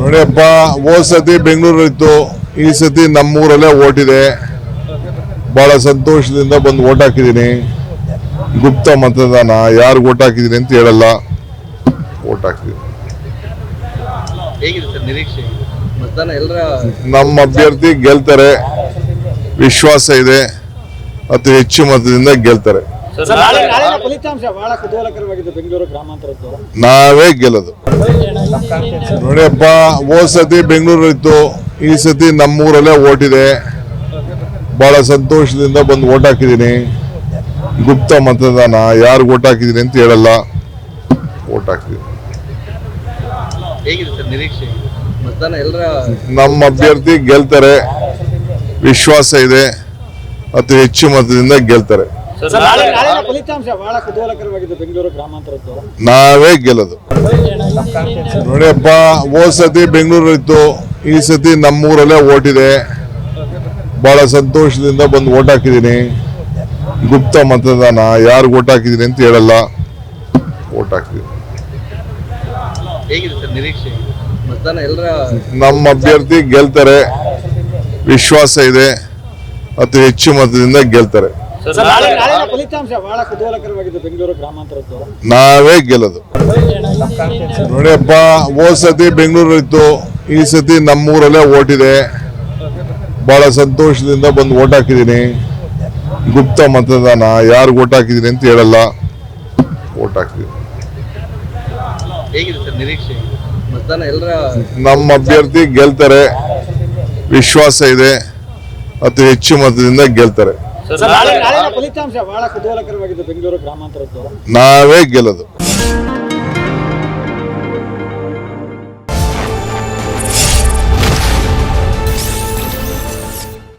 ನೋಡಿಯಪ್ಪ ಹೋದ್ ಸತಿ ಬೆಂಗಳೂರು ಇತ್ತು ಈ ಸತಿ ನಮ್ಮೂರಲ್ಲೇ ಓಟಿದೆ. ಬಹಳ ಸಂತೋಷದಿಂದ ಬಂದು ಓಟ್ ಹಾಕಿದ್ದೀನಿ. ಗುಪ್ತ ಮತದಾನ ಯಾರು ಓಟ್ ಹಾಕಿದ್ದೀನಿ ಅಂತ ಹೇಳಲ್ಲ. ಓಟ್ ಹಾಕಿದ್ದೀನಿ. ನಮ್ಮ ಅಭ್ಯರ್ಥಿ ಗೆಲ್ತಾರೆ. ವಿಶ್ವಾಸ ಇದೆ. ಅತಿ ಹೆಚ್ಚು ಮತದಿಂದ ಗೆಲ್ತಾರೆ. ನಾವೇ ಗೆಲ್ಲೋದು. ನೋಡಿಯಪ್ಪ ಹೋದ್ ಸತಿ ಬೆಂಗಳೂರು ಇತ್ತು ಈ ಸತಿ ನಮ್ಮೂರಲ್ಲೇ ಓಟಿದೆ. ಬಹಳ ಸಂತೋಷದಿಂದ ಬಂದು ಓಟ್ ಹಾಕಿದ್ದೀನಿ. ಗುಪ್ತ ಮತದಾನ ಯಾರು ಓಟ್ ಹಾಕಿದ್ದೀನಿ ಅಂತ ಹೇಳಲ್ಲ. ಓಟ್ ಹಾಕಿದ್ದೀನಿ. ಹೇಗಿದೆ ಸರ್ ನಿರೀಕ್ಷೆ? ಮತದಾನ ಎಲ್ಲರ ನಮ್ಮ ಅಭ್ಯರ್ಥಿ ಗೆಲ್ತಾರೆ. ವಿಶ್ವಾಸ ಇದೆ. ಅತಿ ಹೆಚ್ಚು ಮತದಿಂದ ಗೆಲ್ತಾರೆ. ನಾವೇ ಗೆಲ್ಲೋದು. ನೋಡಿಯಪ್ಪ ಹೋದ್ ಸತಿ ಬೆಂಗಳೂರಿತ್ತು ಈ ಸತಿ ನಮ್ಮೂರಲ್ಲೇ ಓಟಿದೆ. ಬಹಳ ಸಂತೋಷದಿಂದ ಬಂದು ಓಟ್ ಹಾಕಿದ್ದೀನಿ. ಗುಪ್ತ ಮತದಾನ ಯಾರು ಓಟ್ ಹಾಕಿದ್ದೀನಿ ಅಂತ ಹೇಳಲ್ಲ. ಓಟ್ ಹಾಕಿದ್ದೀನಿ. ಹೇಗಿದೆ ಸರ್ ನಿರೀಕ್ಷೆ? ಮತದಾನ ಎಲ್ಲರ ನಮ್ಮ ಅಭ್ಯರ್ಥಿ ಗೆಲ್ತಾರೆ. ವಿಶ್ವಾಸ ಇದೆ. ಅತಿ ಹೆಚ್ಚು ಮತದಿಂದ ಗೆಲ್ತಾರೆ. ಸರ್, ನಾಳೆ ನಾಳಿನ ಫಲಿತಾಂಶ ಬಹಳ ಕುತೂಹಲಕರವಾಗಿದೆ ಬೆಂಗಳೂರು ಗ್ರಾಮಾಂತರದ್ದು. ನಾವೇ ಗೆಲ್ಲೋದು. ನೋಡಿಯಪ್ಪ ಹೋದ ಸತಿ ಬೆಂಗಳೂರು ಇತ್ತು ಈ ಸತಿ ನಮ್ಮೂರಲ್ಲೇ ಓಟಿದೆ. ಬಹಳ ಸಂತೋಷದಿಂದ ಬಂದು ಓಟ್ ಹಾಕಿದ್ದೀನಿ. ಗುಪ್ತ ಮತದಾನ ಯಾರು ಓಟ್ ಹಾಕಿದೀನಿ ಅಂತ ಹೇಳಲ್ಲ. ಓಟ್ ಹಾಕಿದ್ದೀನಿ ಹೇಗಿದೆ ಸರ್ ನಿರೀಕ್ಷೆ? ಮತದಾನ ಎಲ್ಲರ ನಮ್ಮ ಅಭ್ಯರ್ಥಿ ಗೆಲ್ತಾರೆ. ವಿಶ್ವಾಸ ಇದೆ. ಅತಿ ಹೆಚ್ಚು ಮತದಿಂದ ಗೆಲ್ತಾರೆ. ಸರ್, ನಾಳೆ ಫಲಿತಾಂಶ ಬಹಳ ಕುತೂಹಲಕರವಾಗಿದೆ ಬೆಂಗಳೂರು ಗ್ರಾಮಾಂತರದ್ದು. ನಾವೇ ಗೆಲ್ಲೋದು.